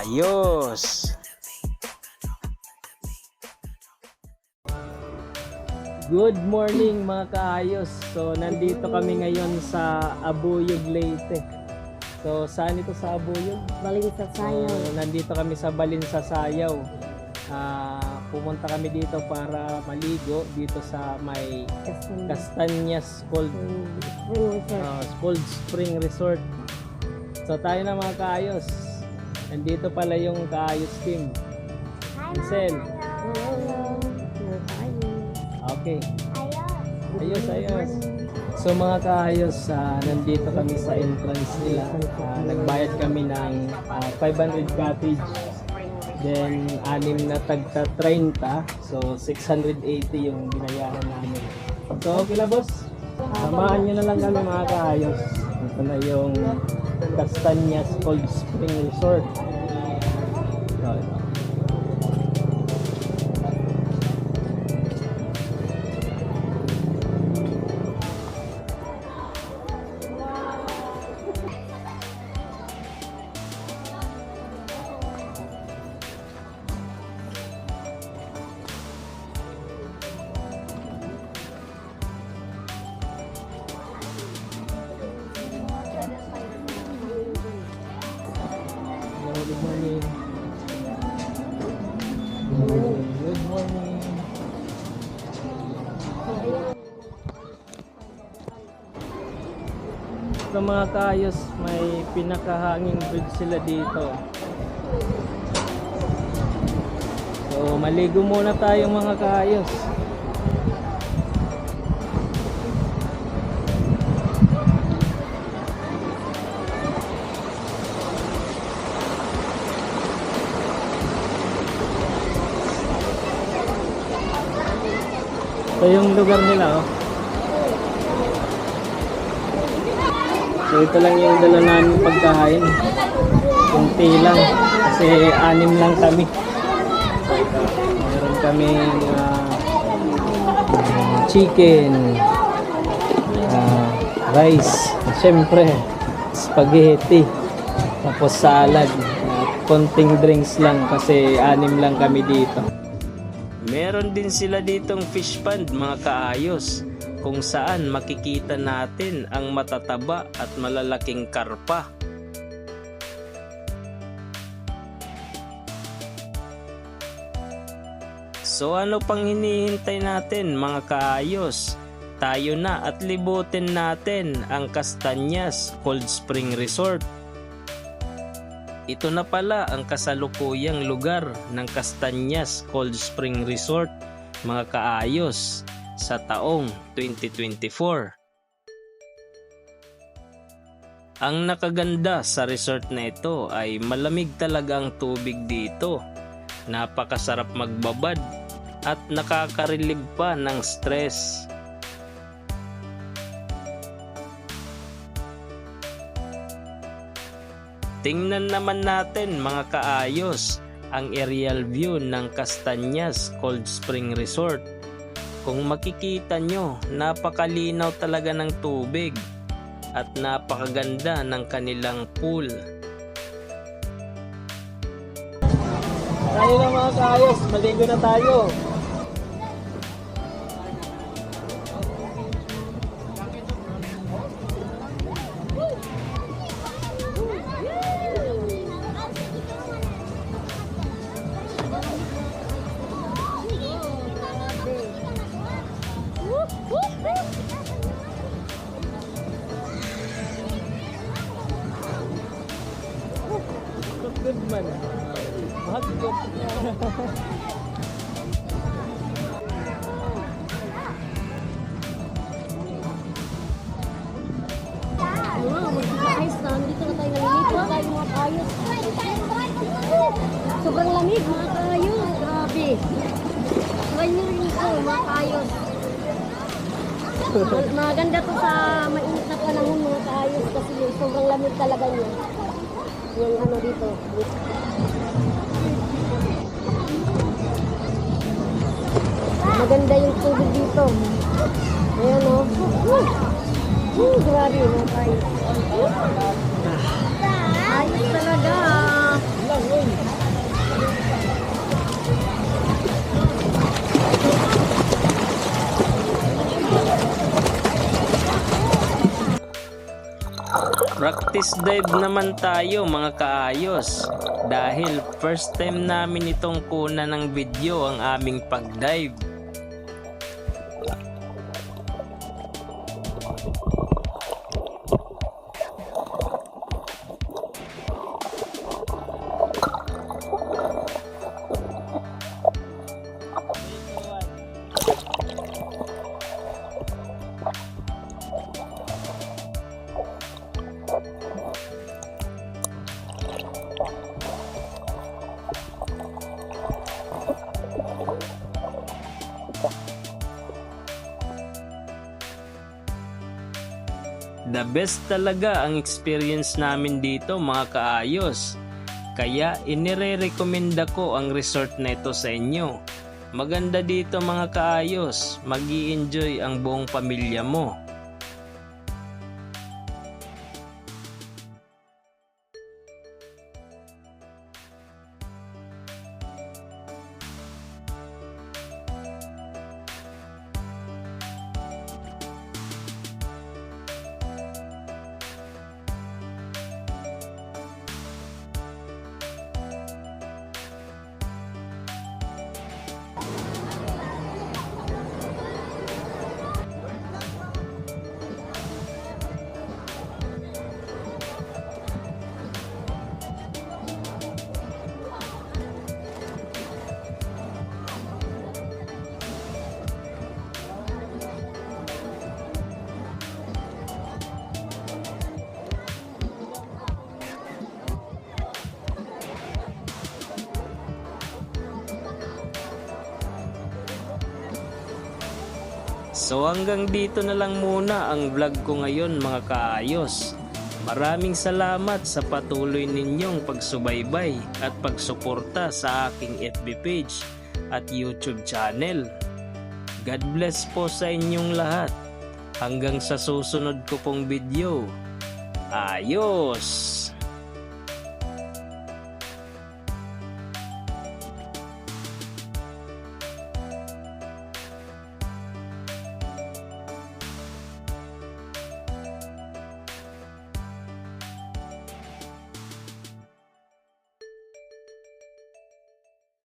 kaayos. Good morning mga kaayos. So nandito kami ngayon sa Abuyog Leyte. So saan ito sa Abuyog? Baling sa sayo. So, nandito kami sa Balin sa Sayaw. Ah, pumunta kami dito para maligo dito sa may Castanyas Cold uh, Cold Spring Resort. So tayo na mga kaayos. Nandito pala yung kaayos team. Hansel. Okay. Ayos, ayos. So mga kaayos, ah, nandito kami sa entrance nila. Ah, nagbayad kami ng ah, 500 cottage. Then, anim na tagta 30. So, 680 yung binayaran namin. So, okay na boss? Samahan nyo na lang kami mga kaayos. Ito na yung Castanyas Cold Spring Resort. So, good morning. Good morning. Sa mga kaayos, may pinakahanging bridge sila dito. So, maligo muna tayo mga kaayos. Ito yung lugar nila, oh. So ito lang yung dala namin pagkain. Kunti lang. Kasi anim lang kami. So meron kami chicken, ah, rice, at syempre, spaghetti, tapos salad, at konting drinks lang kasi anim lang kami dito. Meron din sila ditong fish pond mga kaayos kung saan makikita natin ang matataba at malalaking karpa. So ano pang hinihintay natin mga kaayos? Tayo na at libutin natin ang Castanyas Cold Spring Resort. Ito na pala ang kasalukuyang lugar ng Castanyas Cold Spring Resort, mga kaayos, sa taong 2024. Ang nakaganda sa resort na ito ay malamig talaga ang tubig dito. Napakasarap magbabad at nakaka-relieve pa ng stress. Tingnan naman natin mga kaayos ang aerial view ng Castanyas Cold Spring Resort. Kung makikita nyo, napakalinaw talaga ng tubig at napakaganda ng kanilang pool. Tayo na mga kaayos, maligo na tayo. Mahagkot. Wow, magkakais na. Dito na tayo naliligo. Tayo mga kayos. Sobrang lamig mga kayos. Grabe. Nyo rin ito mga kayos. Ma- Maganda to sa mainit na panahon mga kayos kasi sobrang lamig talaga niya. Yung ano dito. Maganda yung tubig dito. Ayan o. Oh. Hmm, grabe oh, na ah, tayo. Ayos talaga. Practice dive naman tayo mga kaayos dahil first time namin itong kuna ng video ang aming pag-dive. The best talaga ang experience namin dito mga kaayos. Kaya inire-recommenda ko ang resort na ito sa inyo. Maganda dito mga kaayos, mag enjoy ang buong pamilya mo. So hanggang dito na lang muna ang vlog ko ngayon mga kaayos. Maraming salamat sa patuloy ninyong pagsubaybay at pagsuporta sa aking FB page at YouTube channel. God bless po sa inyong lahat. Hanggang sa susunod ko pong video. Ayos!